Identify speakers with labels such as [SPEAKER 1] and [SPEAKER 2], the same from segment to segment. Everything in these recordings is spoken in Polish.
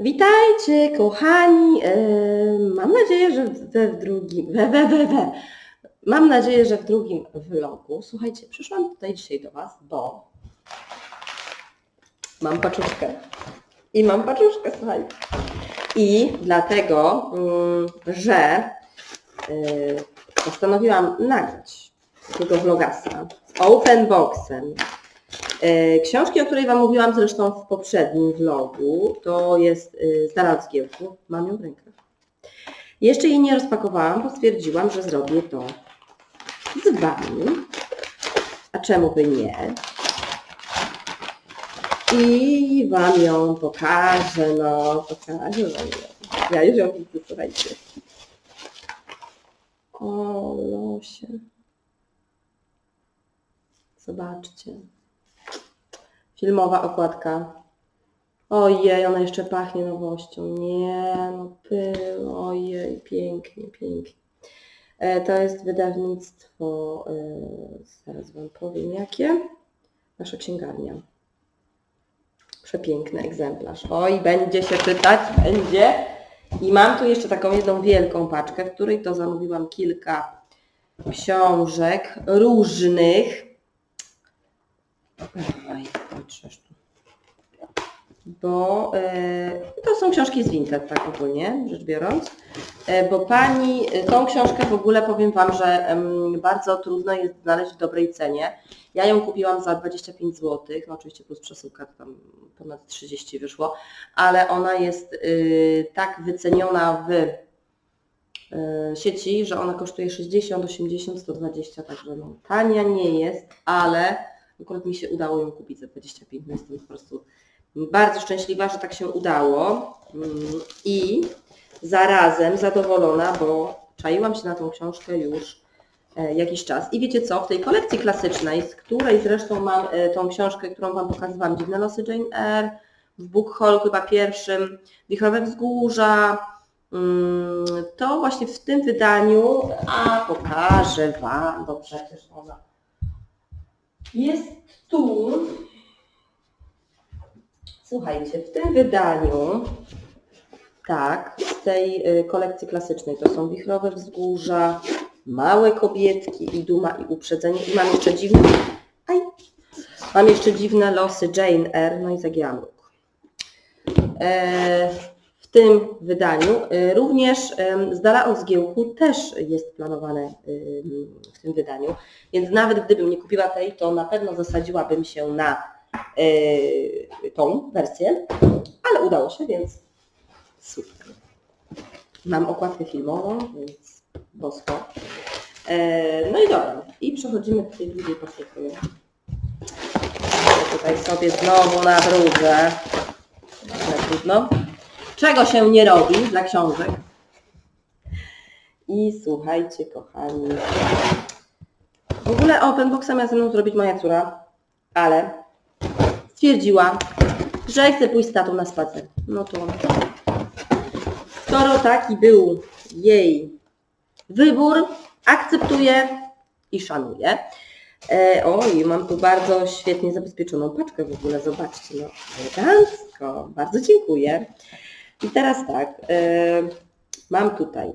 [SPEAKER 1] Witajcie, kochani. E, Mam nadzieję, że we w drugim. We, we, we, we. Mam nadzieję, że w drugim vlogu. Słuchajcie, przyszłam tutaj dzisiaj do Was, bo mam paczuszkę. I mam paczuszkę, słuchaj. I dlatego, mm, że y, postanowiłam nagrać takiego vlogasa z open boxem. E, Książki, o której Wam mówiłam zresztą w poprzednim vlogu, to jest y, z dala od zgiełku. Mam ją w rękach. Jeszcze jej nie rozpakowałam, bo stwierdziłam, że zrobię to z Wami. A czemu by nie? I Wam ją pokażę, no, pokażę Wam ją. Ja już ją widzę, słuchajcie. O, losie. Zobaczcie. Filmowa okładka. Ojej, ona jeszcze pachnie nowością. Nie, no pył, ojej, pięknie, pięknie. E, To jest wydawnictwo, e, zaraz Wam powiem jakie. Nasza księgarnia. Przepiękny egzemplarz. Oj, będzie się czytać, będzie. I mam tu jeszcze taką jedną wielką paczkę, w której to zamówiłam kilka książek różnych. Oj. Bo e, to są książki z Vinted, tak ogólnie rzecz biorąc. E, bo pani, e, tą książkę w ogóle powiem Wam, że bardzo trudno jest znaleźć w dobrej cenie. Ja ją kupiłam za 25 zł, no oczywiście plus przesyłka tam ponad 30 wyszło, ale ona jest y, tak wyceniona w y, sieci, że ona kosztuje 60, 80, 120, także no, tania nie jest, ale akurat mi się udało ją kupić za 25, no jestem po prostu bardzo szczęśliwa, że tak się udało Mm, i zarazem zadowolona, bo czaiłam się na tą książkę już e, jakiś czas. I wiecie co, w tej kolekcji klasycznej, z której zresztą mam e, tą książkę, którą Wam pokazywałam, Dziwne losy Jane Eyre, w Book Hall chyba pierwszym, Wichrowe Wzgórza, mm, to właśnie w tym wydaniu, a pokażę Wam, bo przecież ona jest tu. Słuchajcie, w tym wydaniu, tak, z tej y, kolekcji klasycznej to są Wichrowe Wzgórza, Małe Kobietki i Duma i Uprzedzenie. I mam jeszcze dziwne, aj, mam jeszcze dziwne losy Jane Eyre, no i Zagięłam róg. E, w tym wydaniu y, również z dala od zgiełku też jest planowane w tym wydaniu, więc nawet gdybym nie kupiła tej, to na pewno zasadziłabym się na tą wersję, ale udało się, więc super. Mam okładkę filmową, więc bosko. E, no i dobra, i przechodzimy do tej drugiej paczuszki. Tutaj sobie znowu na. Ale trudno. Czego się nie robi dla książek? I słuchajcie, kochani. W ogóle open boxa miała ze mną zrobić moja córa, ale stwierdziła, że chce pójść z tatą na spacer. No to skoro taki był jej wybór, akceptuję i szanuję. E, oj, mam tu bardzo świetnie zabezpieczoną paczkę w ogóle, zobaczcie, no elegancko, bardzo dziękuję. I teraz tak, e, mam tutaj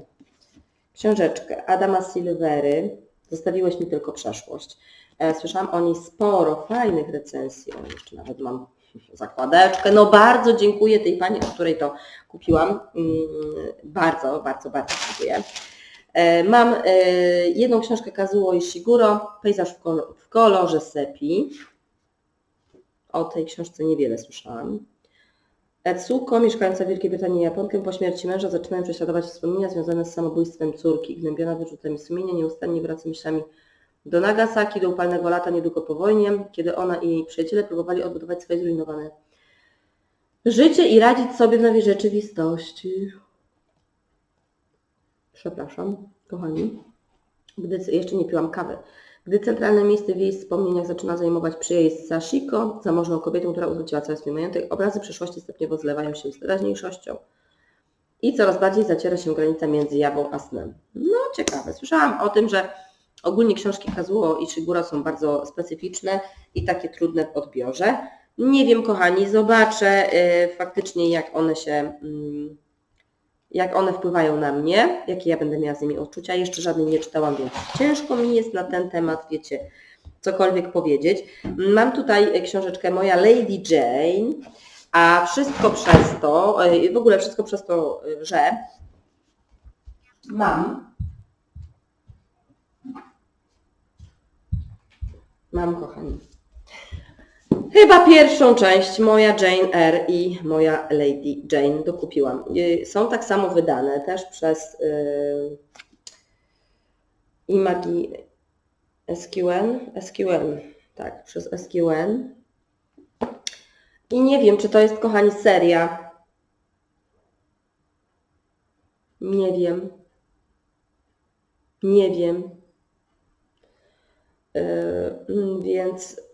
[SPEAKER 1] książeczkę Adama Silvery, zostawiłeś mi tylko przeszłość. E, Słyszałam o niej sporo fajnych recenzji, o, jeszcze nawet mam zakładeczkę. No bardzo dziękuję tej pani, od której to kupiłam. Mm, Bardzo, bardzo, bardzo dziękuję. E, Mam e, jedną książkę Kazuo Ishiguro, Pejzaż w kolorze sepi. O tej książce niewiele słyszałam. Etsuko, mieszkająca w Wielkiej Brytanii i Japonkę, po śmierci męża zaczynają prześladować wspomnienia związane z samobójstwem córki. Gnębiona wyrzutami sumienia, nieustannie wraca myślami do Nagasaki, do upalnego lata niedługo po wojnie, kiedy ona i jej przyjaciele próbowali odbudować swoje zrujnowane życie i radzić sobie w nowej rzeczywistości. Przepraszam, kochani. Gdy, jeszcze nie piłam kawy. Gdy centralne miejsce w jej wspomnieniach zaczyna zajmować przyjaźń Sashiko, zamożną kobietą, która utraciła cały swój majątek, obrazy przeszłości stopniowo zlewają się z teraźniejszością. I coraz bardziej zaciera się granica między jawą a snem. No ciekawe. Słyszałam o tym, że ogólnie książki Kazuo i Shiguro są bardzo specyficzne i takie trudne w odbiorze. Nie wiem, kochani, zobaczę y, faktycznie, jak one się, mm, jak one wpływają na mnie, jakie ja będę miała z nimi odczucia. Jeszcze żadnej nie czytałam, więc ciężko mi jest na ten temat, wiecie, cokolwiek powiedzieć. Mam tutaj książeczkę moja Lady Jane, a wszystko przez to, y, w ogóle wszystko przez to, y, że mam Mam, kochani. Chyba pierwszą część, moja Jane Eyre i moja Lady Jane dokupiłam. Są tak samo wydane też przez yy, Imagi SQN, SQN, tak, przez SQN. I nie wiem, czy to jest, kochani, seria. Nie wiem. Nie wiem. Yy, więc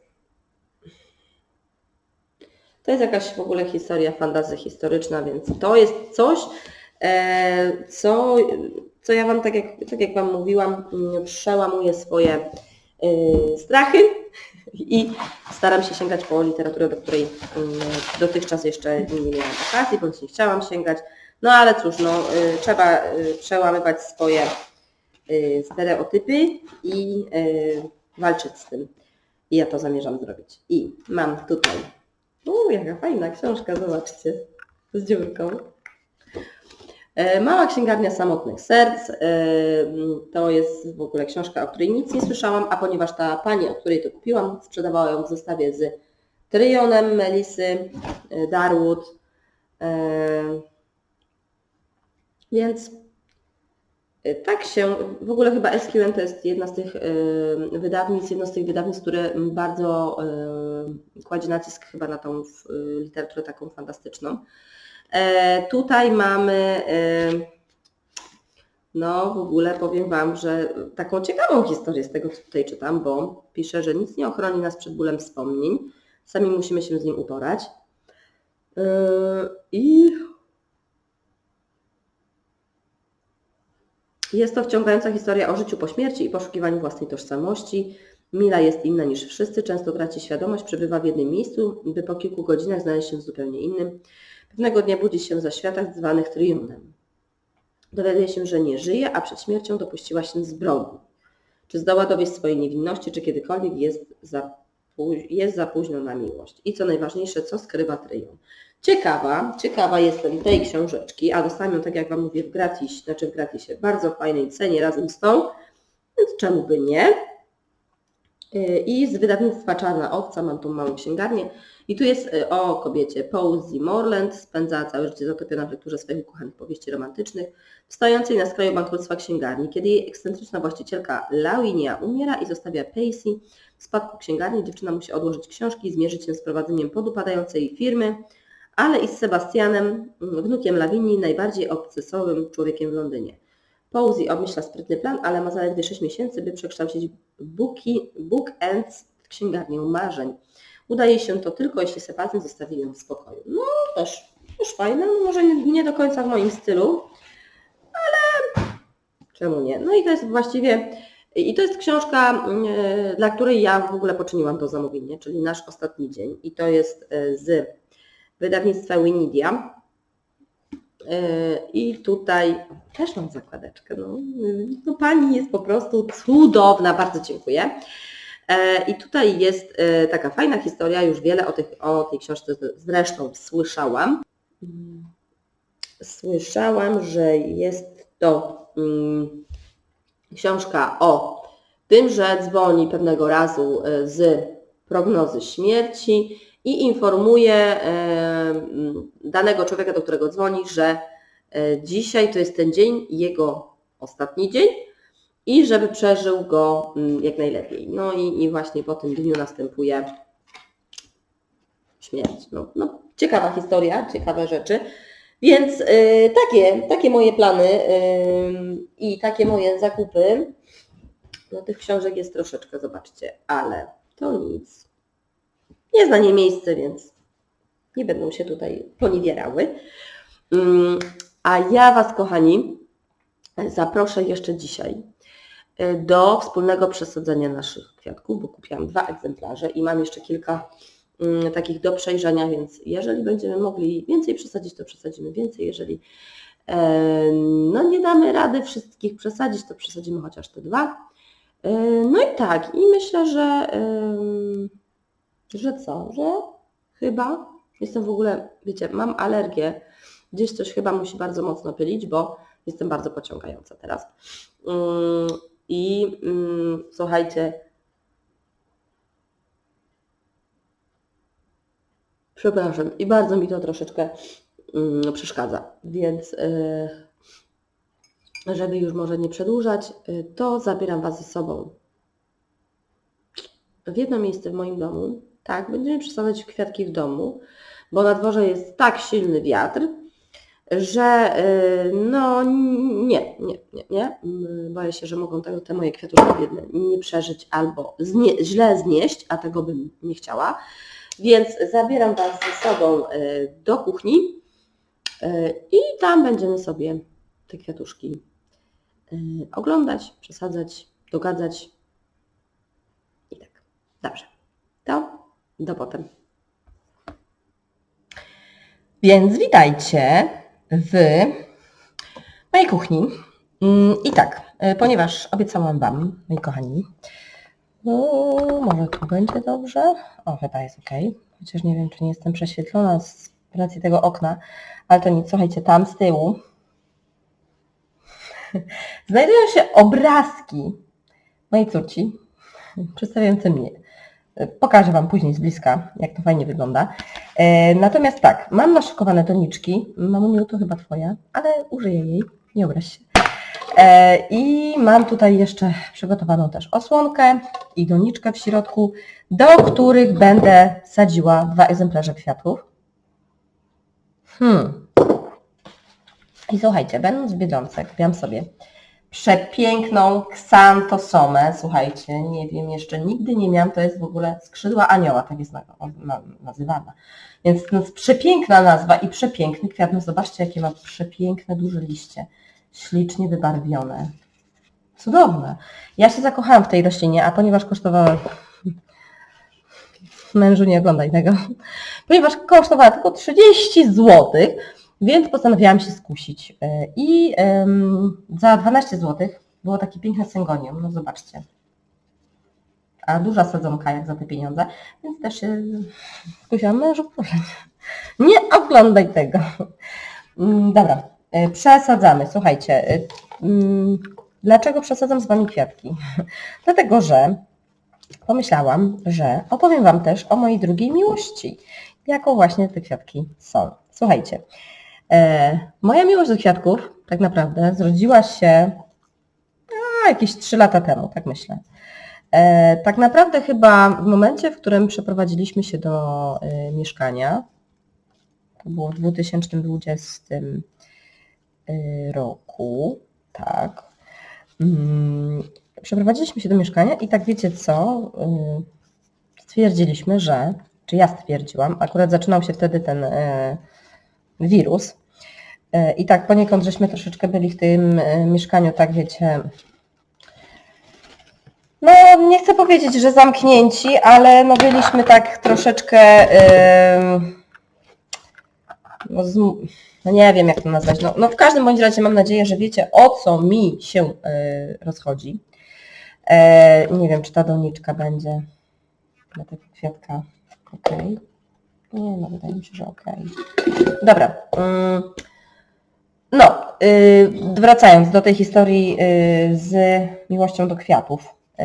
[SPEAKER 1] to jest jakaś w ogóle historia, fantazja historyczna, więc to jest coś, e, co, co ja Wam, tak jak, tak jak Wam mówiłam, mm, przełamuję swoje y, strachy i staram się sięgać po literaturę, do której mm, dotychczas jeszcze nie miałam okazji, bądź nie chciałam sięgać. No ale cóż, no, y, trzeba y, przełamywać swoje stereotypy i walczyć z tym. I ja to zamierzam zrobić. I mam tutaj, uuu, jaka fajna książka, zobaczcie, z dziurką. E, Mała księgarnia samotnych serc. e, To jest w ogóle książka, o której nic nie słyszałam, a ponieważ ta pani, o której to kupiłam, sprzedawała ją w zestawie z Tryjonem Melisy e, Darwood. Więc tak się, w ogóle chyba SQN to jest jedna z tych wydawnictw, jedno z tych wydawnictw, które bardzo kładzie nacisk chyba na tą w- literaturę taką fantastyczną. E, Tutaj mamy, e, no w ogóle powiem Wam, że taką ciekawą historię z tego, co tutaj czytam, bo pisze, że nic nie ochroni nas przed bólem wspomnień, sami musimy się z nim uporać. I jest to wciągająca historia o życiu po śmierci i poszukiwaniu własnej tożsamości. Mila jest inna niż wszyscy, często traci świadomość, przebywa w jednym miejscu, by po kilku godzinach znaleźć się w zupełnie innym. Pewnego dnia budzi się za światach zwanych Triunem. Dowiaduje się, że nie żyje, a przed śmiercią dopuściła się zbrodni. Czy zdoła dowieść swojej niewinności, czy kiedykolwiek jest za, jest za późno na miłość. I co najważniejsze, co skrywa Tryjon. Ciekawa, ciekawa jestem tej książeczki, a dostałam ją, tak jak Wam mówię, w gratis, znaczy w gratisie, bardzo fajnej cenie razem z tą, więc czemu by nie? I z wydawnictwa Czarna Owca mam tą małą księgarnię. I tu jest y, o kobiecie Posey Morland, spędza całe życie zatopiona w lekturze swoich ukochanych powieści romantycznych, stojącej na skraju bankructwa księgarni. Kiedy jej ekscentryczna właścicielka Lawinia umiera i zostawia Pacey w spadku księgarni, dziewczyna musi odłożyć książki i zmierzyć się z prowadzeniem podupadającej firmy, ale i z Sebastianem, mm, wnukiem Lawinii, najbardziej obcesowym człowiekiem w Londynie. Posey obmyśla sprytny plan, ale ma zaledwie 6 miesięcy, by przekształcić Booki, Book Ends w księgarnię marzeń. Udaje się to tylko, jeśli Sebastian zostawi ją w spokoju. No też, też fajne, no może nie, nie do końca w moim stylu, ale czemu nie? No i to jest właściwie, i to jest książka, yy, dla której ja w ogóle poczyniłam to zamówienie, czyli Nasz Ostatni Dzień. I to jest yy, z wydawnictwa Winidia. Yy, I tutaj też mam zakładeczkę. No, no pani jest po prostu cudowna, bardzo dziękuję. E, I tutaj jest e, taka fajna historia, już wiele o, tych, o tej książce zresztą słyszałam. Słyszałam, że jest to mm, książka o tym, że dzwoni pewnego razu e, z prognozy śmierci i informuje e, danego człowieka, do którego dzwoni, że e, dzisiaj to jest ten dzień, jego ostatni dzień, i żeby przeżył go mm, jak najlepiej. No i, i właśnie po tym dniu następuje śmierć. No, no, ciekawa historia, ciekawe rzeczy. Więc y, takie, takie moje plany i takie moje zakupy. No tych książek jest troszeczkę, zobaczcie, ale to nic. Nie zna nie miejsce, więc nie będą się tutaj poniewierały. Ym, A ja Was, kochani, zaproszę jeszcze dzisiaj y, do wspólnego przesadzenia naszych kwiatków, bo kupiłam dwa egzemplarze i mam jeszcze kilka mm, takich do przejrzenia, więc jeżeli będziemy mogli więcej przesadzić, to przesadzimy więcej. Jeżeli e, no nie damy rady wszystkich przesadzić, to przesadzimy chociaż te dwa. E, No i tak, i myślę, że, że co, że chyba jestem w ogóle, wiecie, mam alergię, gdzieś coś chyba musi bardzo mocno pylić, bo jestem bardzo pociągająca teraz. Mm, I mm, słuchajcie, przepraszam, i bardzo mi to troszeczkę mm, przeszkadza, więc y, żeby już może nie przedłużać, y, to zabieram Was ze sobą w jedno miejsce w moim domu. Tak, będziemy przesadzać kwiatki w domu, bo na dworze jest tak silny wiatr, że y, no nie, nie, nie, nie. Mm, Boję się, że mogą tego, te moje kwiatuszki biedne nie przeżyć albo znie, źle znieść, a tego bym nie chciała. Więc zabieram Was ze sobą y, do kuchni y, i tam będziemy sobie te kwiatuszki oglądać, przesadzać, dogadzać. I tak. Dobrze. To do potem. Więc witajcie w mojej kuchni. Mm, I tak, y, ponieważ obiecałam Wam, moi kochani, no, może tu będzie dobrze? O, chyba jest ok. Chociaż nie wiem, czy nie jestem prześwietlona z racji tego okna, ale to nic, słuchajcie, tam z tyłu znajdują się obrazki mojej córci, przedstawiające mnie. Pokażę Wam później z bliska, jak to fajnie wygląda. E, Natomiast tak, mam naszykowane doniczki. Mamuniu, to chyba Twoja, ale użyję jej, nie obraź się. E, I mam tutaj jeszcze przygotowaną też osłonkę i doniczkę w środku, do których będę sadziła dwa egzemplarze kwiatów. Hmm. I słuchajcie, będąc w Biedronce, kupiłam sobie przepiękną ksantosomę. Słuchajcie, nie wiem, jeszcze nigdy nie miałam, to jest w ogóle skrzydła anioła, tak jest na, na, nazywana. Więc to jest przepiękna nazwa i przepiękny kwiat. No zobaczcie, jakie ma przepiękne, duże liście. Ślicznie wybarwione. Cudowne. Ja się zakochałam w tej roślinie, a ponieważ kosztowała... Mężu, nie oglądaj tego. Ponieważ kosztowała tylko 30 zł, więc postanowiłam się skusić. E, I za 12 zł było takie piękne syngonium. No zobaczcie. A duża sadzonka jak za te pieniądze, więc też się skusiłam mężu. Nie oglądaj tego. Mm, Dobra, e, przesadzamy. Słuchajcie, e, mm, dlaczego przesadzam z Wami kwiatki? Dlatego, że pomyślałam, że opowiem Wam też o mojej drugiej miłości, jaką właśnie te kwiatki są. Słuchajcie, moja miłość do kwiatków tak naprawdę zrodziła się a, jakieś 3 lata temu, tak myślę. E, tak naprawdę chyba w momencie, w którym przeprowadziliśmy się do e, mieszkania, to było w 2020 y, roku, tak. Mm, Przeprowadziliśmy się do mieszkania i tak wiecie co, stwierdziliśmy, że, czy ja stwierdziłam, akurat zaczynał się wtedy ten wirus i tak poniekąd żeśmy troszeczkę byli w tym y, mieszkaniu, tak wiecie, no nie chcę powiedzieć, że zamknięci, ale no byliśmy tak troszeczkę ym, no, z, no nie wiem jak to nazwać, no, no w każdym bądź razie mam nadzieję, że wiecie o co mi się y, rozchodzi. E, nie wiem, czy ta doniczka będzie dla tego kwiatka ok. Nie, no wydaje mi się, że ok. Dobra. ym, no, y, wracając do tej historii y, z miłością do kwiatów. Y,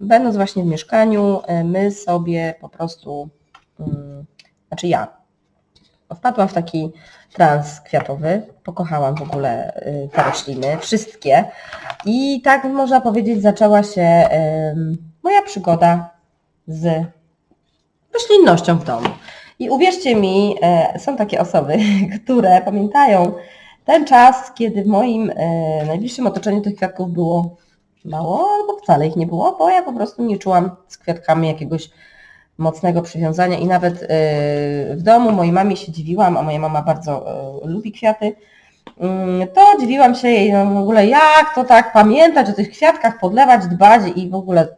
[SPEAKER 1] Będąc właśnie w mieszkaniu, y, my sobie po prostu, y, znaczy ja, wpadłam w taki trans kwiatowy, pokochałam w ogóle y, te rośliny, wszystkie i tak można powiedzieć zaczęła się moja przygoda z roślinnością w domu. I uwierzcie mi, są takie osoby, które pamiętają ten czas, kiedy w moim e, najbliższym otoczeniu tych kwiatków było mało albo wcale ich nie było, bo ja po prostu nie czułam z kwiatkami jakiegoś mocnego przywiązania i nawet e, w domu mojej mamie się dziwiłam, a moja mama bardzo e, lubi kwiaty, Mm, to dziwiłam się jej no w ogóle jak to tak pamiętać o tych kwiatkach, podlewać, dbać i w ogóle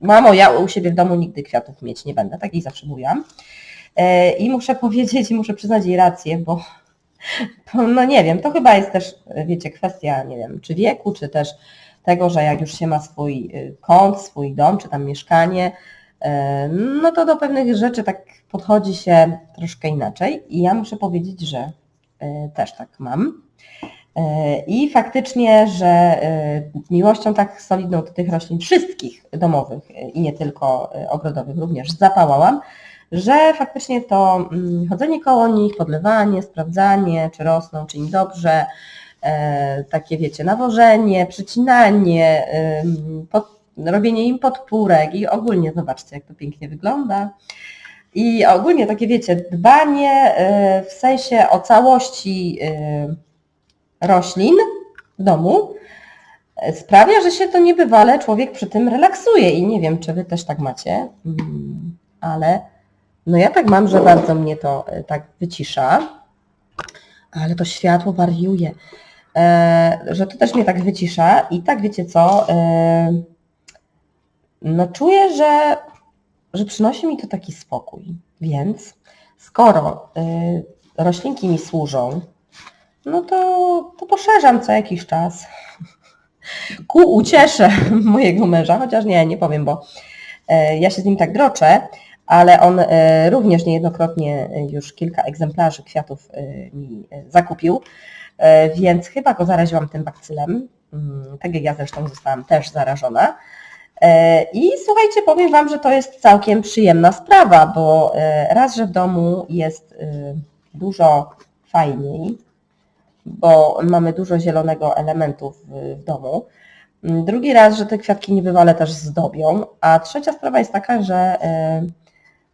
[SPEAKER 1] mamo, ja u siebie w domu nigdy kwiatów mieć nie będę, tak jej zawsze mówiłam. E, I muszę powiedzieć, i muszę przyznać jej rację, bo bo no nie wiem, to chyba jest też, wiecie, kwestia, nie wiem, czy wieku, czy też tego, że jak już się ma swój y, kąt, swój dom, czy tam mieszkanie, e, no to do pewnych rzeczy tak podchodzi się troszkę inaczej. I ja muszę powiedzieć, że e, też tak mam. I faktycznie, że miłością tak solidną do tych roślin wszystkich domowych i nie tylko ogrodowych również zapałałam, że faktycznie to mm, chodzenie koło nich, podlewanie, sprawdzanie, czy rosną, czy im dobrze, e, takie wiecie, nawożenie, przycinanie, pod, robienie im podpórek i ogólnie zobaczcie, jak to pięknie wygląda. I ogólnie takie wiecie, dbanie e, w sensie o całości e, roślin w domu sprawia, że się to niebywale człowiek przy tym relaksuje i nie wiem, czy wy też tak macie, mm, ale no ja tak mam, że bardzo mnie to e, tak wycisza, ale to światło wariuje, e, że to też mnie tak wycisza i tak wiecie co, e, no czuję, że, że przynosi mi to taki spokój, więc skoro roślinki mi służą, no to, to poszerzam co jakiś czas. Ku uciesze mojego męża, chociaż nie, nie powiem, bo ja się z nim tak droczę, ale on e, również niejednokrotnie e, już kilka egzemplarzy kwiatów e, mi zakupił, więc chyba go zaraziłam tym bakcylem, Mm, tak jak ja zresztą zostałam też zarażona. I słuchajcie, powiem Wam, że to jest całkiem przyjemna sprawa, bo raz, że w domu jest dużo fajniej, bo mamy dużo zielonego elementu w, domu. Mm, Drugi raz, że te kwiatki niebywale też zdobią, a trzecia sprawa jest taka, że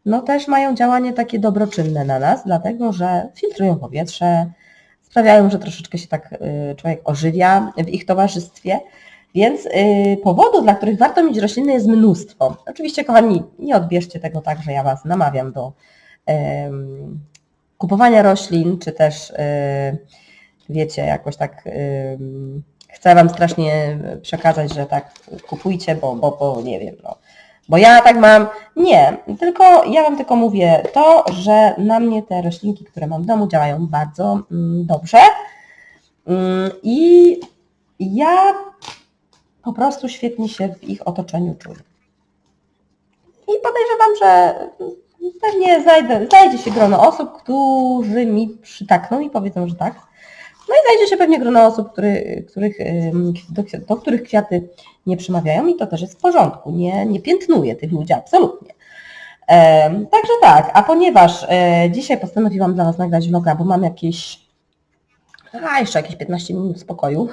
[SPEAKER 1] no też mają działanie takie dobroczynne na nas, dlatego że filtrują powietrze, sprawiają, że troszeczkę się tak y, człowiek ożywia w ich towarzystwie, więc y, powodów, dla których warto mieć rośliny jest mnóstwo. Oczywiście, kochani, nie odbierzcie tego tak, że ja Was namawiam do kupowania roślin, czy też y, wiecie, jakoś tak chcę Wam strasznie przekazać, że tak kupujcie, bo, bo, bo nie wiem, no. Bo ja tak mam, nie, tylko ja Wam tylko mówię to, że na mnie te roślinki, które mam w domu działają bardzo mm, dobrze Mm, i ja po prostu świetnie się w ich otoczeniu czuję. I podejrzewam, że pewnie znajdę, znajdzie się grono osób, którzy mi przytakną i powiedzą, że tak. No i znajdzie się pewnie grono osób, który, których, do, do których kwiaty nie przemawiają i to też jest w porządku. Nie, nie piętnuję tych ludzi absolutnie. Em, także tak, a ponieważ e, dzisiaj postanowiłam dla Was nagrać vloga, bo mam jakieś, a jeszcze jakieś 15 minut spokoju,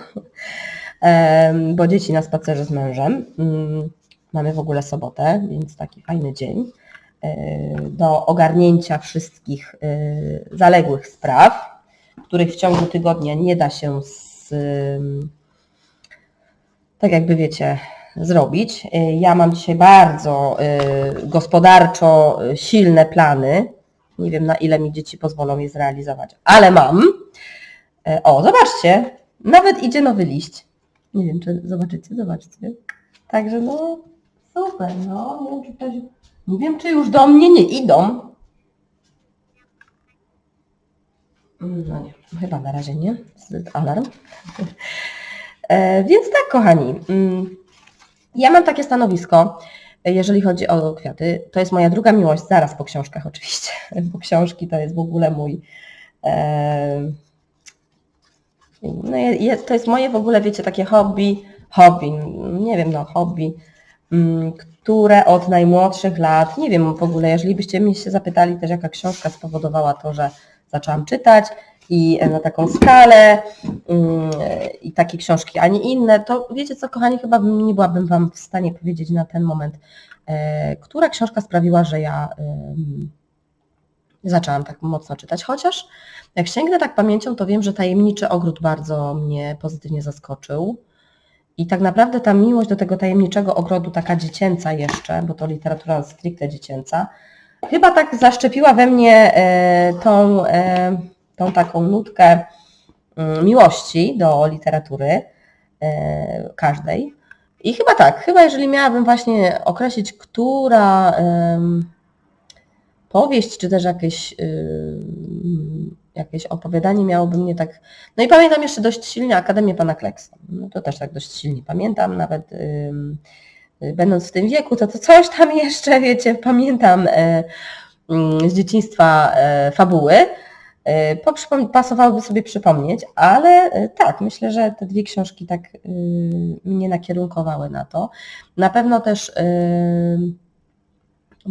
[SPEAKER 1] em, bo dzieci na spacerze z mężem. Mm, Mamy w ogóle sobotę, więc taki fajny dzień e, do ogarnięcia wszystkich e, zaległych spraw, których w ciągu tygodnia nie da się z, tak jakby wiecie, zrobić. Ja mam dzisiaj bardzo y, gospodarczo silne plany. Nie wiem na ile mi dzieci pozwolą je zrealizować, ale mam. E, O, zobaczcie, nawet idzie nowy liść. Nie wiem, czy zobaczycie, zobaczcie. Także no, super, no, nie wiem, czy nie wiem, czy już do mnie nie idą. No nie, chyba na razie nie. Alarm. E, więc tak, kochani. mm, Ja mam takie stanowisko, jeżeli chodzi o kwiaty. To jest moja druga miłość, zaraz po książkach oczywiście, bo książki to jest w ogóle mój... E, no, to jest moje w ogóle, wiecie, takie hobby, hobby, nie wiem, no hobby, mm, które od najmłodszych lat, nie wiem w ogóle, jeżeli byście mnie się zapytali też, jaka książka spowodowała to, że zaczęłam czytać i na taką skalę mm, i takie książki, a nie inne, to wiecie co, kochani, chyba nie byłabym Wam w stanie powiedzieć na ten moment, e, która książka sprawiła, że ja zaczęłam tak mocno czytać, chociaż jak sięgnę tak pamięcią, to wiem, że Tajemniczy Ogród bardzo mnie pozytywnie zaskoczył. I tak naprawdę ta miłość do tego tajemniczego ogrodu, taka dziecięca jeszcze, bo to literatura stricte dziecięca, chyba tak zaszczepiła we mnie e, tą, e, tą taką nutkę mm, miłości do literatury e, każdej. I chyba tak, chyba jeżeli miałabym właśnie określić, która powieść, czy też jakieś, jakieś opowiadanie miałoby mnie tak... No i pamiętam jeszcze dość silnie Akademię Pana Kleksa. No to też tak dość silnie pamiętam, nawet będąc w tym wieku, to, to coś tam jeszcze, wiecie, pamiętam e, mm, z dzieciństwa e, fabuły. E, Pasowałoby sobie przypomnieć, ale tak, myślę, że te dwie książki tak mnie nakierunkowały na to. Na pewno też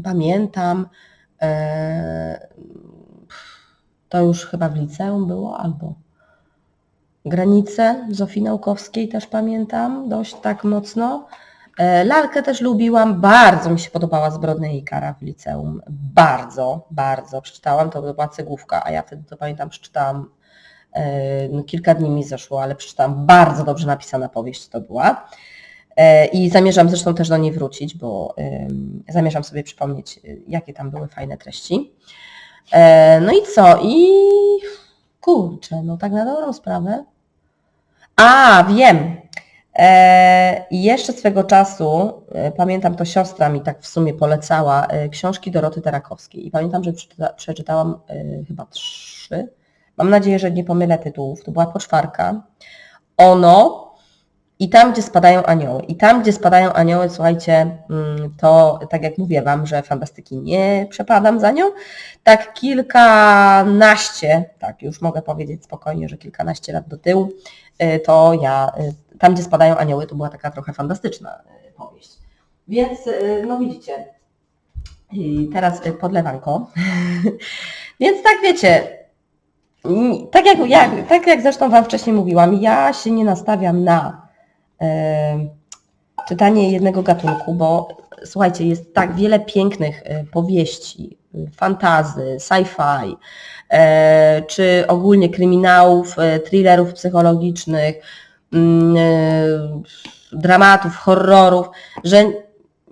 [SPEAKER 1] pamiętam, to już chyba w liceum było, albo Granice Zofii Naukowskiej też pamiętam dość tak mocno. E, Lalkę też lubiłam, bardzo mi się podobała Zbrodnia i kara w liceum. Bardzo, bardzo. Przeczytałam, to była cegłówka, a ja wtedy to pamiętam, przeczytałam, e, no, kilka dni mi zeszło, ale przeczytałam bardzo dobrze napisana powieść to była. E, I zamierzam zresztą też do niej wrócić, bo zamierzam sobie przypomnieć, jakie tam były fajne treści. No i co? I kurczę, no tak na dobrą sprawę. A, wiem. E, I jeszcze swego czasu, e, pamiętam, to siostra mi tak w sumie polecała e, książki Doroty Terakowskiej. I pamiętam, że przeczyta, przeczytałam chyba trzy. Mam nadzieję, że nie pomylę tytułów. To była poczwarka. Ono i tam, gdzie spadają anioły. I tam, gdzie spadają anioły, słuchajcie, mm, to tak jak mówię Wam, że fantastyki nie przepadam za nią, tak kilkanaście, tak już mogę powiedzieć spokojnie, że kilkanaście lat do tyłu, to ja, tam, gdzie spadają anioły, to była taka trochę fantastyczna y, powieść. Więc, y, no widzicie, i teraz y, podlewanko. Więc tak wiecie, tak jak, tak jak zresztą Wam wcześniej mówiłam, ja się nie nastawiam na e, czytanie jednego gatunku, bo słuchajcie, jest tak wiele pięknych e, powieści, y, fantazy, sci-fi, e, czy ogólnie kryminałów, e, thrillerów psychologicznych, e, dramatów, horrorów, że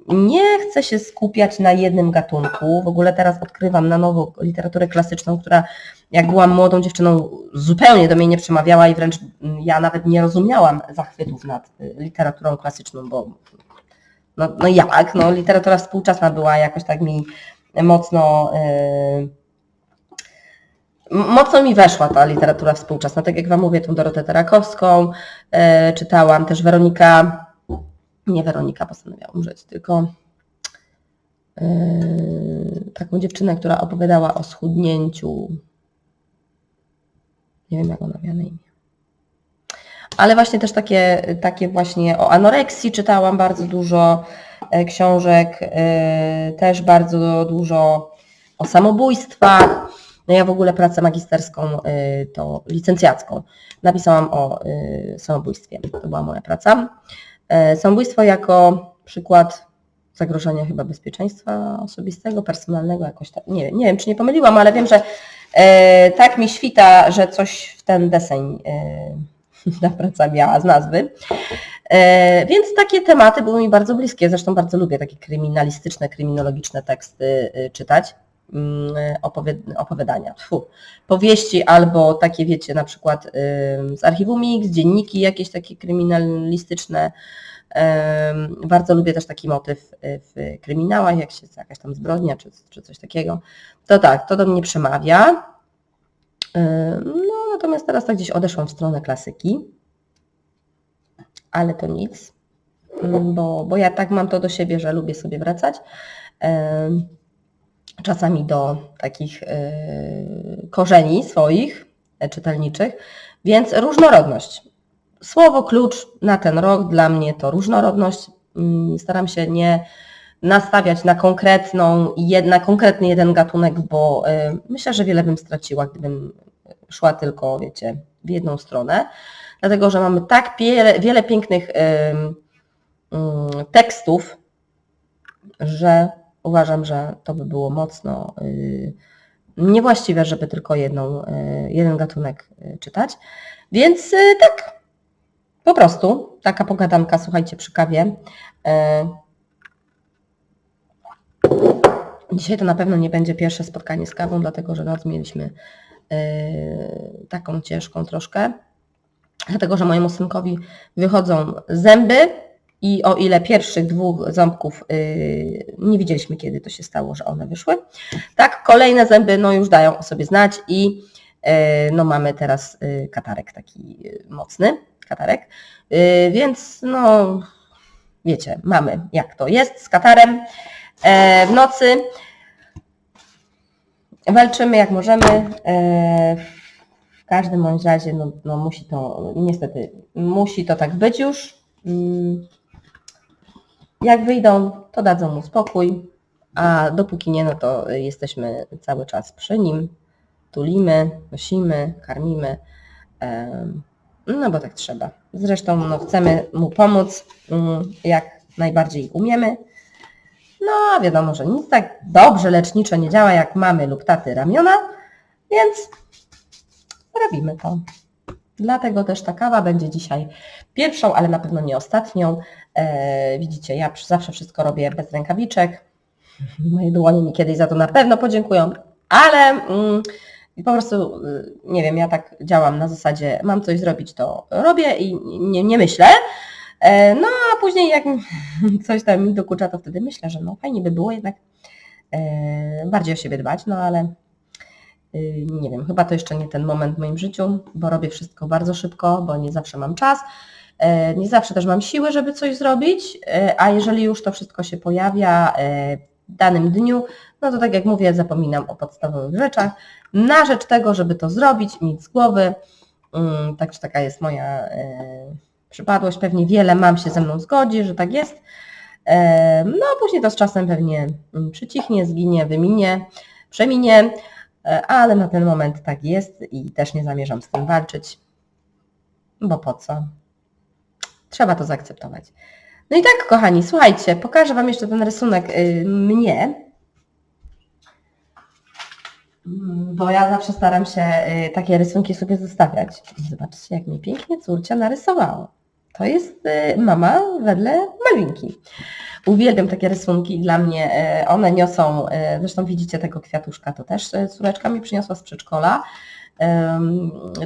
[SPEAKER 1] nie chcę się skupiać na jednym gatunku. W ogóle teraz odkrywam na nowo literaturę klasyczną, która jak byłam młodą dziewczyną zupełnie do mnie nie przemawiała i wręcz mm, ja nawet nie rozumiałam zachwytów nad y, literaturą klasyczną, bo no, no jak, no literatura współczesna była jakoś tak mi mocno y, m- mocno mi weszła ta literatura współczesna. Tak jak Wam mówię, tą Dorotę Terakowską y, czytałam, też Weronika, nie Weronika postanowiła umrzeć, tylko y, taką dziewczynę, która opowiadała o schudnięciu. Nie wiem, jak ona miała na imię. Ale właśnie też takie, takie właśnie o anoreksji czytałam bardzo dużo e, książek, e, też bardzo dużo o samobójstwach. No ja w ogóle pracę magisterską, e, to licencjacką, napisałam o e, samobójstwie. To była moja praca. E, Samobójstwo jako przykład zagrożenia chyba bezpieczeństwa osobistego, personalnego, jakoś tak. Nie, nie wiem, czy nie pomyliłam, ale wiem, że e, tak mi świta, że coś w ten deseń e, ta praca miała z nazwy. Więc takie tematy były mi bardzo bliskie. Zresztą bardzo lubię takie kryminalistyczne, kryminologiczne teksty e, czytać. Mm, opowiadania, Tfu. powieści albo takie wiecie, na przykład z archiwum Mix, dzienniki jakieś takie kryminalistyczne. Ym, Bardzo lubię też taki motyw y, w kryminałach, jak się jakaś tam zbrodnia czy, czy coś takiego. To tak, to do mnie przemawia. No natomiast teraz tak gdzieś odeszłam w stronę klasyki. Ale to nic, bo, bo ja tak mam to do siebie, że lubię sobie wracać. Czasami do takich y, korzeni swoich e, czytelniczych, więc różnorodność. Słowo klucz na ten rok dla mnie to różnorodność. Mm, Staram się nie nastawiać na konkretną, na konkretny jeden gatunek, bo y, myślę, że wiele bym straciła, gdybym szła tylko, wiecie, w jedną stronę. Dlatego, że mamy tak wiele, wiele pięknych ym, tekstów, że uważam, że to by było mocno y, niewłaściwe, żeby tylko jedną, y, jeden gatunek y, czytać. Więc tak, po prostu taka pogadanka, słuchajcie, przy kawie. Dzisiaj to na pewno nie będzie pierwsze spotkanie z kawą, dlatego że noc mieliśmy taką ciężką troszkę. Dlatego, że mojemu synkowi wychodzą zęby I o ile pierwszych dwóch ząbków yy, nie widzieliśmy, kiedy to się stało, że one wyszły, tak kolejne zęby no już dają o sobie znać i yy, no mamy teraz yy, katarek taki yy, mocny, katarek, yy, więc no wiecie, mamy jak to jest z katarem e, w nocy. Walczymy jak możemy. E, w każdym bądź razie no, no musi to, niestety, musi to tak być już. Jak wyjdą, to dadzą mu spokój, a dopóki nie, no to jesteśmy cały czas przy nim, tulimy, nosimy, karmimy, no bo tak trzeba. Zresztą no, chcemy mu pomóc, mm, jak najbardziej umiemy. No wiadomo, że nic tak dobrze leczniczo nie działa jak mamy lub taty ramiona, więc robimy to. Dlatego też ta kawa będzie dzisiaj pierwszą, ale na pewno nie ostatnią. E, widzicie, ja zawsze wszystko robię bez rękawiczek. Moje dłonie mi kiedyś za to na pewno podziękują, ale mm, po prostu, y, nie wiem, ja tak działam na zasadzie, mam coś zrobić, to robię i nie, nie myślę. E, no a później jak coś tam mi dokucza, to wtedy myślę, że no fajnie by było jednak e, bardziej o siebie dbać, no ale nie wiem, chyba to jeszcze nie ten moment w moim życiu, bo robię wszystko bardzo szybko, bo nie zawsze mam czas, e, nie zawsze też mam siłę, żeby coś zrobić, e, a jeżeli już to wszystko się pojawia w danym dniu, no to tak jak mówię, zapominam o podstawowych rzeczach, na rzecz tego, żeby to zrobić, mieć z głowy, Mm, także taka jest moja przypadłość, pewnie wiele mam się ze mną zgodzi, że tak jest, no a później to z czasem pewnie przycichnie, zginie, wyminie, przeminie, ale na ten moment tak jest i też nie zamierzam z tym walczyć, bo po co? Trzeba to zaakceptować. No i tak, kochani, słuchajcie, pokażę Wam jeszcze ten rysunek y, mnie, Mm, bo ja zawsze staram się y, takie rysunki sobie zostawiać. Zobaczcie, jak mi pięknie córcia narysowała. To jest y, mama wedle Malwinki. Uwielbiam takie rysunki, dla mnie y, one niosą, y, zresztą widzicie tego kwiatuszka, to też córeczka mi przyniosła z przedszkola.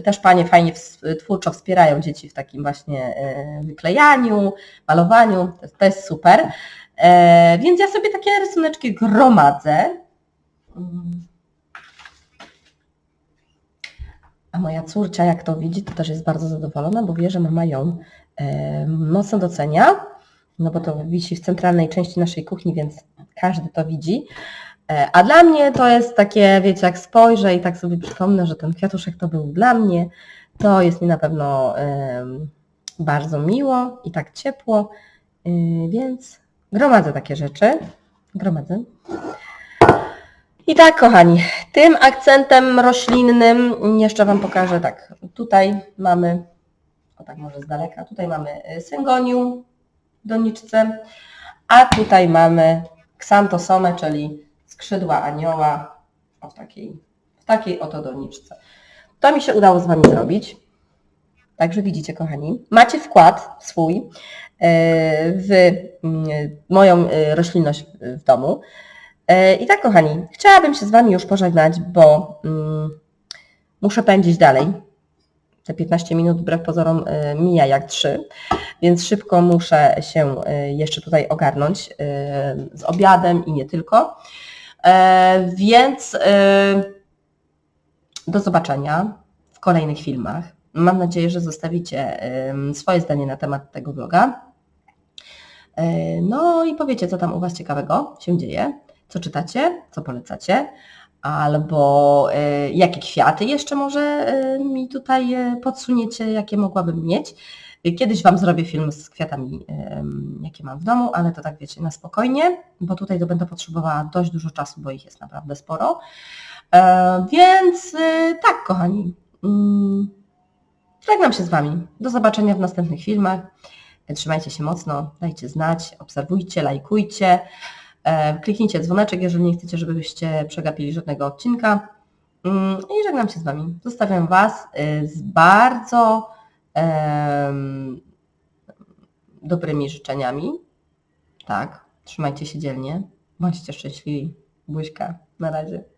[SPEAKER 1] Też panie fajnie twórczo wspierają dzieci w takim właśnie wyklejaniu, malowaniu, to jest, super. E, Więc ja sobie takie rysuneczki gromadzę. A moja córcia, jak to widzi, to też jest bardzo zadowolona, bo wie, że mama ją mocno docenia, no bo to wisi w centralnej części naszej kuchni, więc każdy to widzi. E, a dla mnie to jest takie, wiecie, jak spojrzę i tak sobie przypomnę, że ten kwiatuszek to był dla mnie, to jest mi na pewno bardzo miło i tak ciepło, y, więc gromadzę takie rzeczy. Gromadzę. I tak, kochani, tym akcentem roślinnym jeszcze Wam pokażę tak. Tutaj mamy, tak może z daleka, tutaj mamy y, syngonium w doniczce, a tutaj mamy ksantosomę, czyli skrzydła anioła o, w, takiej, w takiej oto doniczce. To mi się udało z Wami zrobić. Także widzicie, kochani, macie wkład swój y, w mm, moją y, roślinność w- domu. I tak, kochani, chciałabym się z Wami już pożegnać, bo mm, muszę pędzić dalej. Te 15 minut wbrew pozorom e, mija jak 3, więc szybko muszę się e, jeszcze tutaj ogarnąć e, z obiadem i nie tylko. E, Więc do zobaczenia w kolejnych filmach. Mam nadzieję, że zostawicie swoje zdanie na temat tego vloga. E, No i powiecie, co tam u Was ciekawego się dzieje, co czytacie, co polecacie, albo e, jakie kwiaty jeszcze może e, mi tutaj e, podsuniecie, jakie mogłabym mieć. Kiedyś Wam zrobię film z kwiatami, jakie mam w domu, ale to tak wiecie, na spokojnie, bo tutaj to będę potrzebowała dość dużo czasu, bo ich jest naprawdę sporo. Więc tak, kochani, mm, żegnam się z Wami. Do zobaczenia w następnych filmach. Trzymajcie się mocno, dajcie znać, obserwujcie, lajkujcie, kliknijcie dzwoneczek, jeżeli nie chcecie, żebyście przegapili żadnego odcinka. Mm, I żegnam się z Wami. Zostawiam Was y, z bardzo em, dobrymi życzeniami. Tak, trzymajcie się dzielnie, bądźcie szczęśliwi. Buźka, na razie.